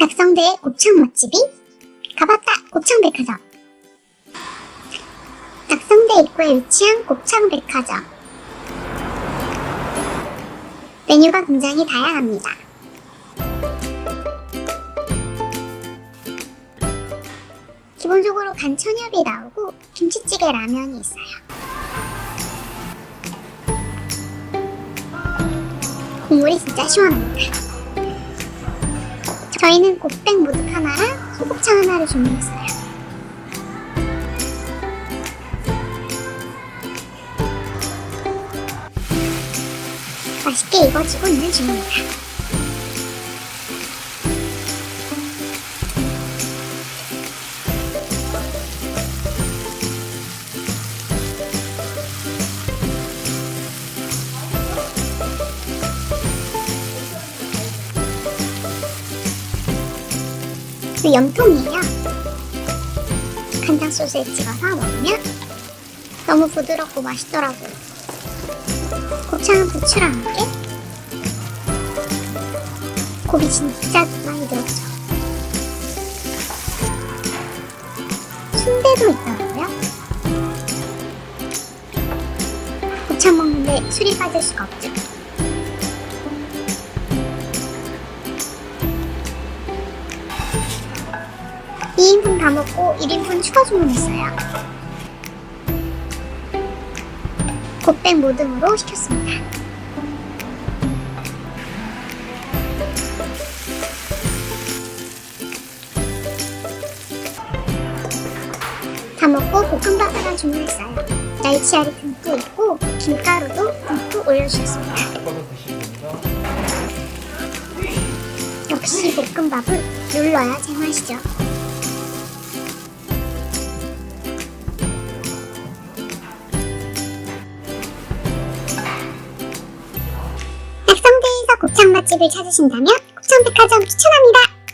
낙성대의 곱창 맛집이 가봤다 곱창백화점 낙성대 입구에 위치한 곱창백화점 메뉴가 굉장히 다양합니다. 기본적으로 간 천엽이 나오고 김치찌개 라면이 있어요. 국물이 진짜 시원합니다. 저희는 곱백 무득 하나랑 소곱창 하나를 주문했어요. 맛있게 익어지고 있는 중입니다. 그 염통이에요. 간장 소스에 찍어서 먹으면 너무 부드럽고 맛있더라고요. 곱창은 부추랑 함께 곱이 진짜 많이 들었죠. 순대도 있더라고요. 곱창 먹는데 술이 빠질 수가 없죠. 이인분 다 먹고 1인분 추가 주문했어요. 곱백 모듬으로 시켰습니다. 다 먹고 볶음밥 하나 주문했어요. 날치알이 듬뿍 있고 김가루도 듬뿍 올려주셨습니다. 역시 볶음밥은 눌러야 제맛이죠. 곱창 맛집을 찾으신다면 곱창백화점 추천합니다.